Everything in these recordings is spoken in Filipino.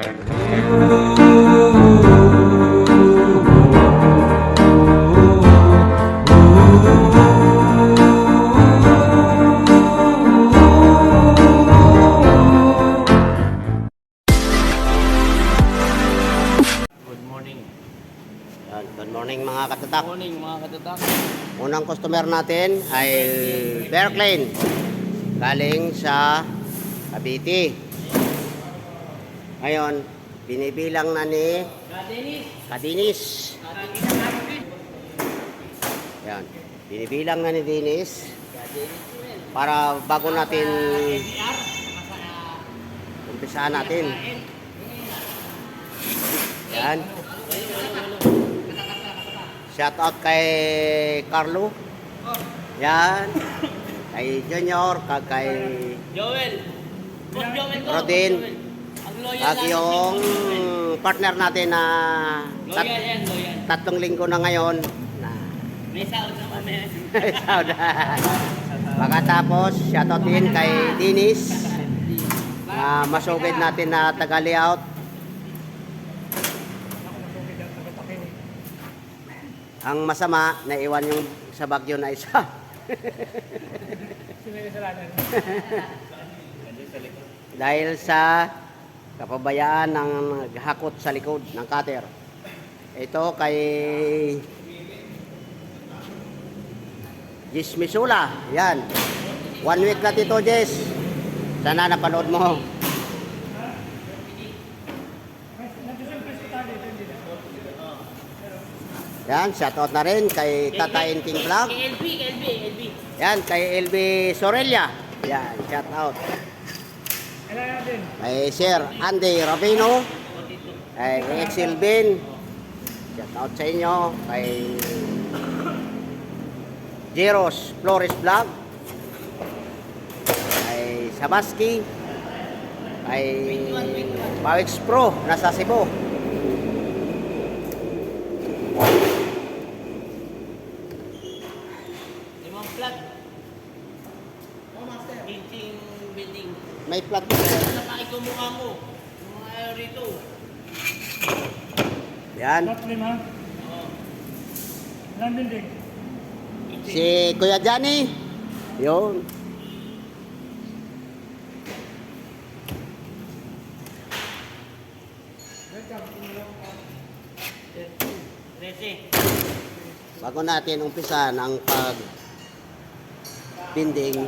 Good morning. Yan, Good morning mga katatak. Good morning mga katatak. Unang customer natin ay Berklin. Galing sa Cavite. Ngayon, binibilang na ni. Kadinis. Yan. Binibilang na ni Dinis para bago natin umpisahan natin. Yan. Shout out kay Carlo. Yan. Kay Junior, kay Joel. Rodin. Natin, yung partner natin na tat- tatlong linggo na ngayon na May sahod na mamaya. Sauda. Pagkatapos, shoutout din kay Dinis. na masugid natin na taga layout. Ang masama, naiwan yung sa bagyo na isa. Dahil sa kapabayaan ng naghakot sa likod ng cutter. Ito kay Jis Misula. Yan. One week na tito, Jess. Sana napanood mo. Yan, shoutout na rin kay Tata and King Vlog. Kay LB, LB, LB. Yan, kay LB Sorelia. Yan, shoutout. Kay Sir Andy Rabino. Kay Excel Bin. Shoutout sa inyo. Kay Jeros Flores Vlog. Kay Sabaski. Kay Pawix Pro, nasa Cebu. Oh. May plat Ano pa ikaw mukha mo? Yung mga ayaw rito. Yan. Lima. Oo. Ilang building? Si Kuya Johnny. Yun. Bago natin umpisa ng pag binding,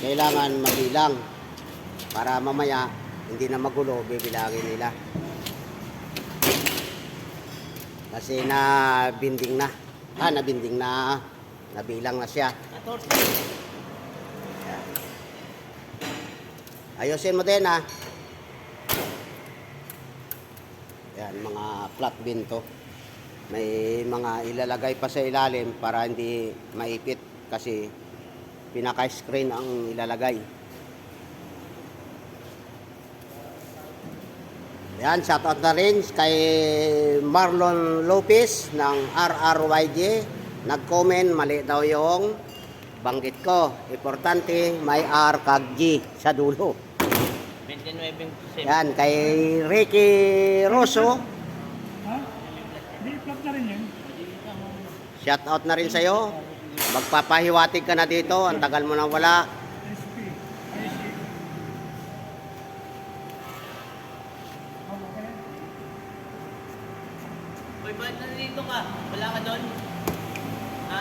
kailangan mabilang para mamaya hindi na magulo bibilangin nila. Kasi na binding na. Ah, na binding na. Nabilang na siya. 14. Ayusin mo din ha. Yan, mga flat bin to. May mga ilalagay pa sa ilalim para hindi maipit kasi pinaka-screen ang ilalagay. Yan, shoutout na rin kay Marlon Lopez ng RRYJ. Nag-comment, mali daw yung banggit ko. Importante, may R kag G sa dulo. 29.7. Yan, kay Ricky Rosso, Ha? Hindi, flop na rin shout out na rin sa'yo. Magpapahiwatig ka na dito, ang tagal mo nang wala. Uy, ba't nandito ka? Wala ka doon? Ha?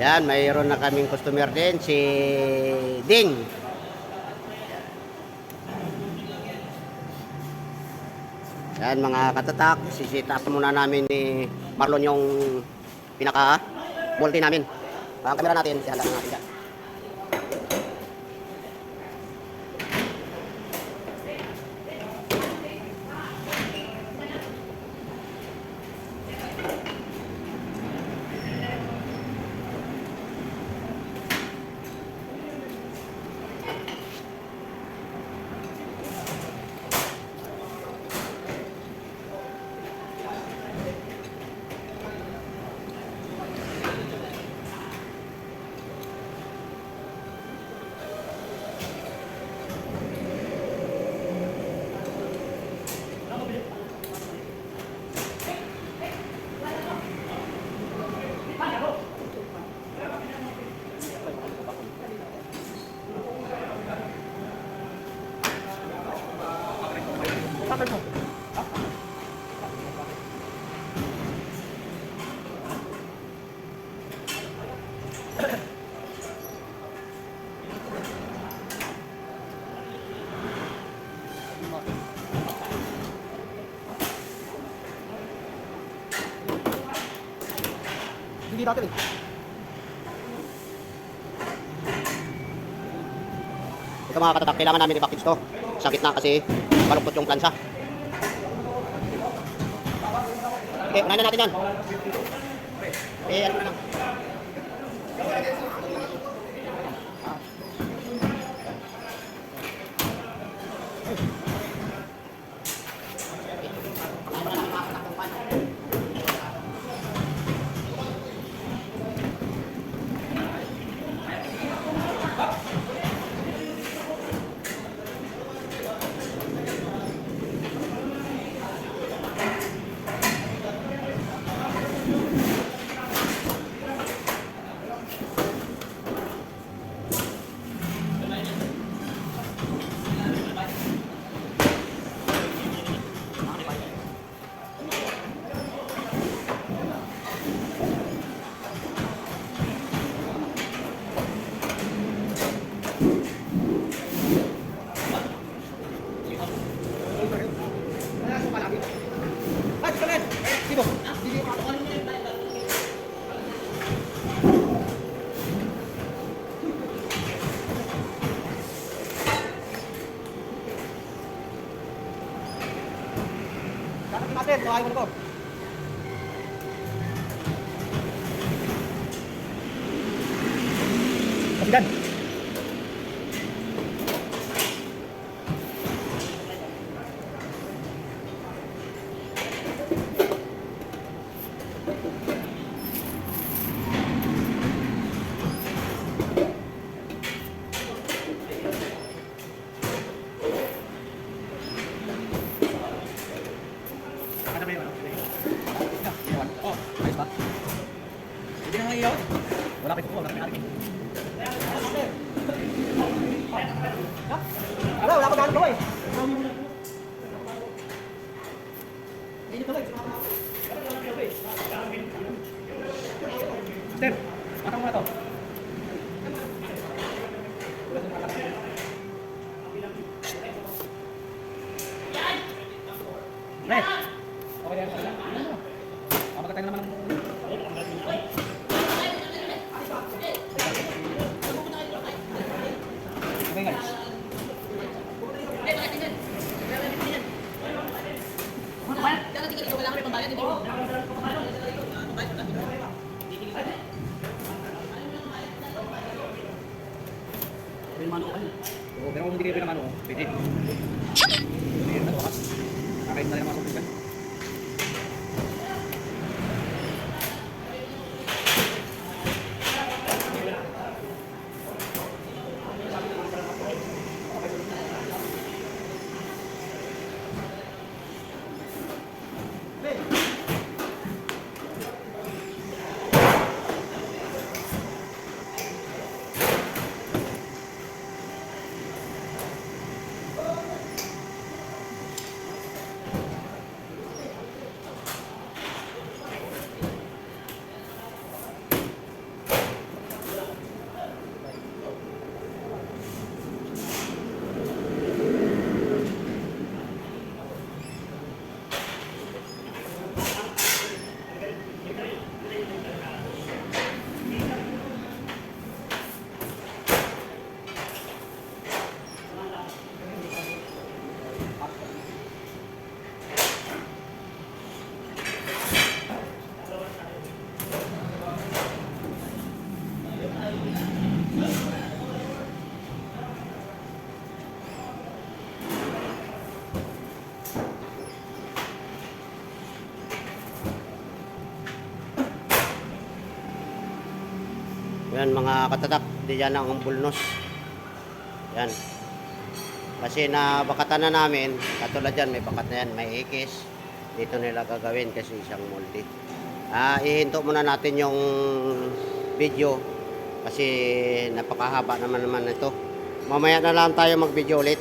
Yan, mayroon na kaming customer din, si Ding. Yan mga katatak, sisita muna namin ni Marlon yung pinaka multi namin. Ang kamera natin, ihala na natin dyan. Hindi natin eh. Ito mga katatak, kailangan namin i-package to. Sa gitna kasi malungkot yung plansa. Okay, unahin na natin yan. Eh, ano na lang. 来 Yan mga katatak, di yan ang bulnos. Yan. Kasi na bakatan na namin, katulad yan, may bakat na yan, may ikis. Dito nila gagawin kasi isang multi. Ah, ihinto muna natin yung video kasi napakahaba naman naman ito. Mamaya na lang tayo mag-video ulit.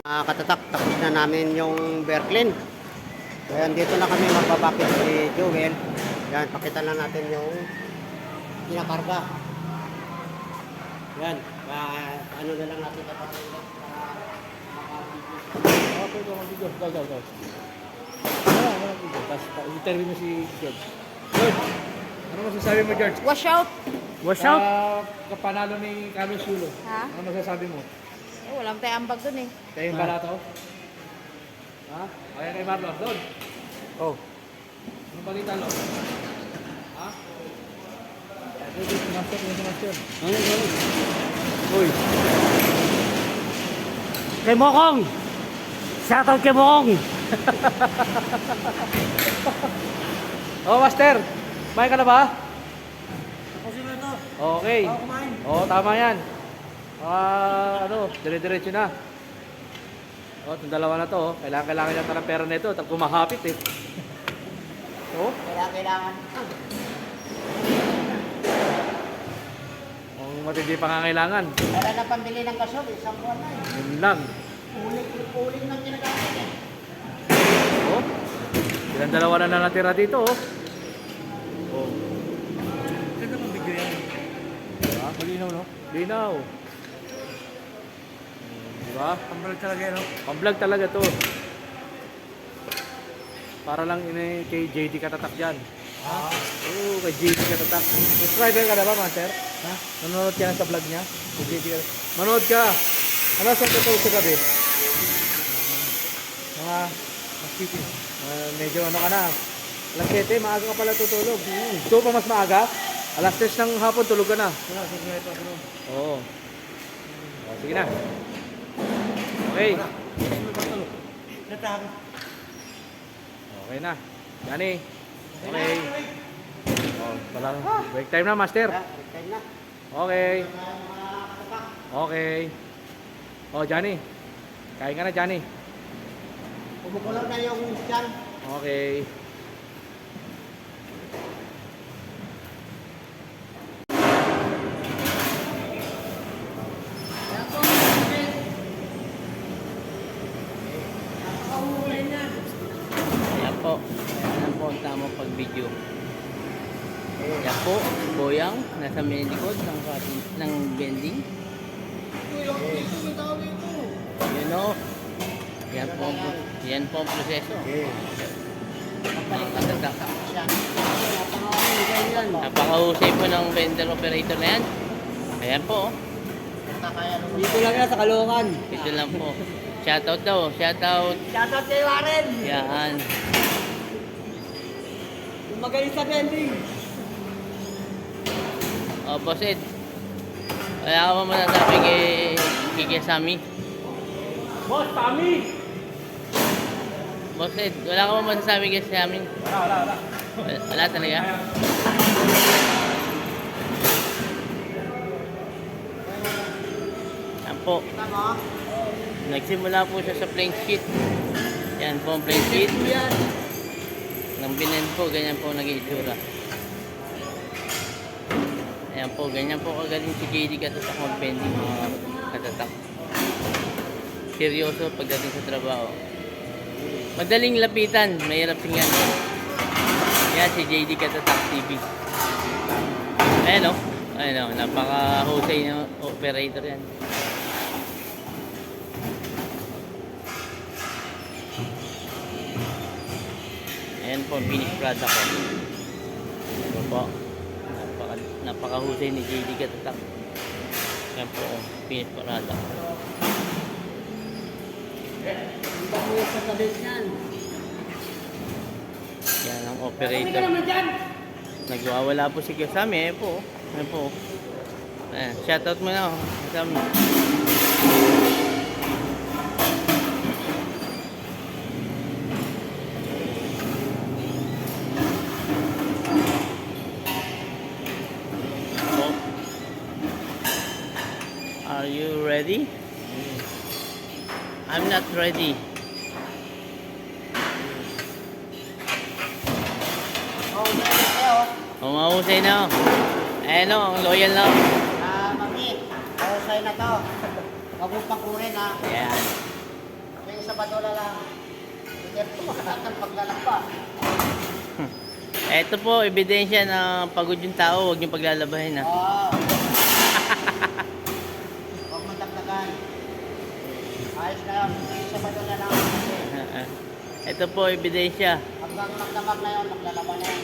Mga katatak, tapos na namin yung Berklin. Kaya dito na kami magbabakit si Joel. Yan, pakita na natin yung kinakarga. Yan, ah, ano na lang natin kapatid. Okay, go, go, go, go, go. Wala, wala, go. Tapos, pa- interview mo si George. George, ano masasabi mo, George? Wash out. Wash Ah, kapanalo ni Carlos Yulo. Ha? Ano masasabi mo? Eh, walang tayong ambag dun eh. Kayo yung balato? Ha? Kaya kay Marlon. Doon. Oh, Anong balita, Lo? Ha? Master, master. ano yun? Uy. Kay Mokong! Shoutout kay Mokong! Oh, master. Kumain ka na ba? Kasi na to. Okay. Ako kumain. Oo, tama yan. Ah, ano, dire-diretso na. Oh, itong dalawa na to, oh. kailangan kailangan yata ng pera nito, tapos kumahapit eh. Oh, Kaya kailangan. Ang matindi pangangailangan. Para na pambili ng gasol, isang buwan na eh. Yun lang. Uling, uling ng ginagamit eh. Oh. Ilang dalawa na na natira dito, oh. Oh. Ganda mong video yan. Diba? Malinaw, no? Linaw. Diba? Pambalik talaga yan, no? Pang-vlog talaga to. Para lang ini kay JD Katatak dyan. Ha? Oo, kay JD Katatak. Subscriber ka na ba, Master? Ha? Nanonood ka na sa vlog niya? Kay JD Katatak. Manood ka! Ano sa totoo sa gabi? Mga, mas pipi. Ah, medyo ano ka na. Alas 7, maaga ka pala tutulog. Gusto mo pa mas maaga? Alas 3 ng hapon tulog ka na. Wala, sige ito ako. no? Oo. Oh, sige na. Okay. Okay na. Johnny. Okay. Pala. Break time na, Master. Kaya, time na. Okay. Okay. Oh, Johnny. Kain ka na, Johnny. Kumukulo na yung dyan. Okay. Yan po. Yan po ang tamang pag-video. Yan po, boyang nasa may likod ng, ng bending. Yun o. Yan po, ang yan po ang proseso. Napakahusay po ng vendor operator na yan. Ayan po. oh. Dito lang yan sa Caloocan. Dito lang po. Shoutout daw. Shoutout. Shoutout kay Warren. Yan. Magaling sa bending. O, Boss Ed. Wala ka ba masasabi kay, kay Sammy? Boss, Tommy! Boss Ed, wala ka ba masasabi kay Sammy? Wala, wala, wala. Wala, wala talaga? Yan po. Nagsimula po siya sa plain sheet. Yan po ang plain sheet. Nang binend po, ganyan po naging Ayan po, ganyan po kagaling si JD katatak mag-bending mga katatak. Seryoso pagdating sa trabaho. Madaling lapitan, mahirap singan. Yan si JD Katatak TV. Ayan o. Ayan o, napaka-husay na operator yan. Ayan po, finished product ko. Ito po. Napaka, napaka-husay ni JD Katatak. Ayan po, oh, finished sasabihin yan. Yan ang operator. Nagwawala po si Kasami. Ayan po. Ayan po. Ayan, shoutout mo na. oh, Kasami. Are you ready? I'm not ready. Oh. Umahusay na. Ayan o, ang loyal na. Ah, mami. Mahusay na to. Huwag mo pakurin ha. Ayan. padola lang. Ito po, makakatang paglalakpa. Ito po, ebidensya na pagod yung tao, huwag niyong paglalabahin ha. Oo. Huwag mo dagdagan. Yun. Hindi siya padola lang. Ito po, ebidensya. Hanggang magdamag na yun, maglalaban na yun.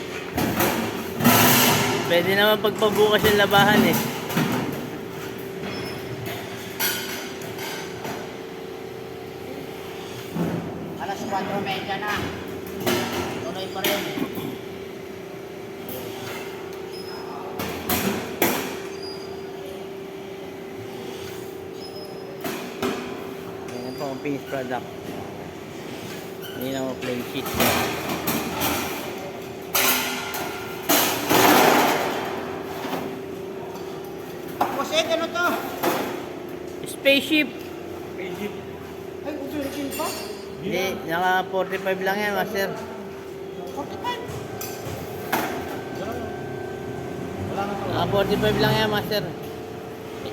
Pwede naman pagpabukas yung labahan eh. Alas 4.30 na. Po ang finished product. Hindi na mo plain sheet. Boss Ed, ano to? Spaceship! Ay, usulitin pa? Hindi, naka 45 lang yan, master. 45. Naka 45 lang yan, master.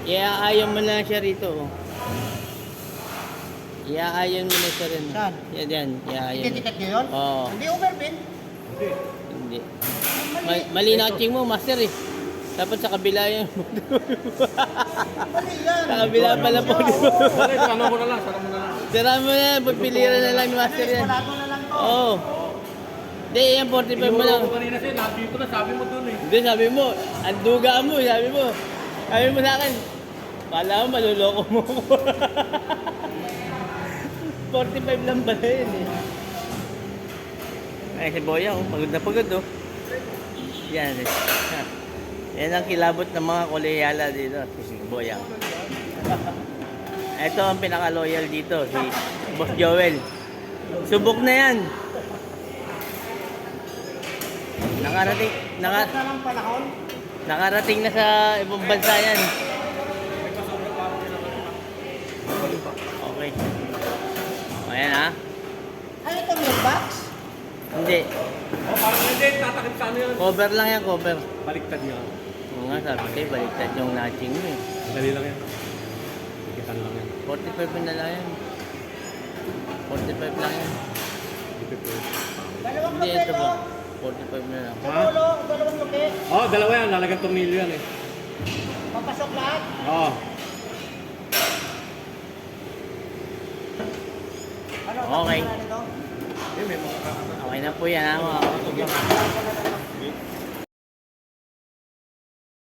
Iaayon mo lang siya rito. oh. Iaayon mo na siya rin. Saan? Yan, yan. Iaayon. Hindi ticket niya yun? Oo. Hindi overbin. Hindi. Mali, mali na ching mo, master eh. Dapat sa kabila yun. Mali yan. sa kabila pala po. Okay, ano mo na lang, sarap mo na lang. Sira mo na yan, pagpiliran na lang ni master yan. Wala na lang to. Oo. Hindi, yan 45 mo lang. Tinuro ko kanina siya, nandito na, sabi mo dun eh. Hindi, sabi mo, ang duga mo, sabi mo. Sabi mo sa akin, kala mo maluloko mo ko. 45 lang pala yun eh. Ay, si Boya, oh, pagod na pagod oh. Yan eh. Yan ang kilabot ng mga koleyala dito, si Boya. Ito ang pinaka-loyal dito, si Boss Joel. Subok na yan. Nakarating, naka, nakarating na sa ibang bansa yan. Okay. Ayan ha. Ano ito, milk box? Hindi. Oh, parang hindi, tatakip sa ano yun. Cover lang yan, cover. Baliktad niya. Oo nga, sabi kayo, baliktad yung notching mo eh. Dali lang yan. Ikitan lang yan. 45 na lang yan. 45 lang yan. Dito po. Dalawang Hindi, ito ba? 45 na lang. Dulo, dalawang lupi. Oh, dalawa yan, lalagyan tornilyo yan eh. Papasok lahat. Oo. Ano? Okay. May mga Okay na po yan ha, mga kapatid.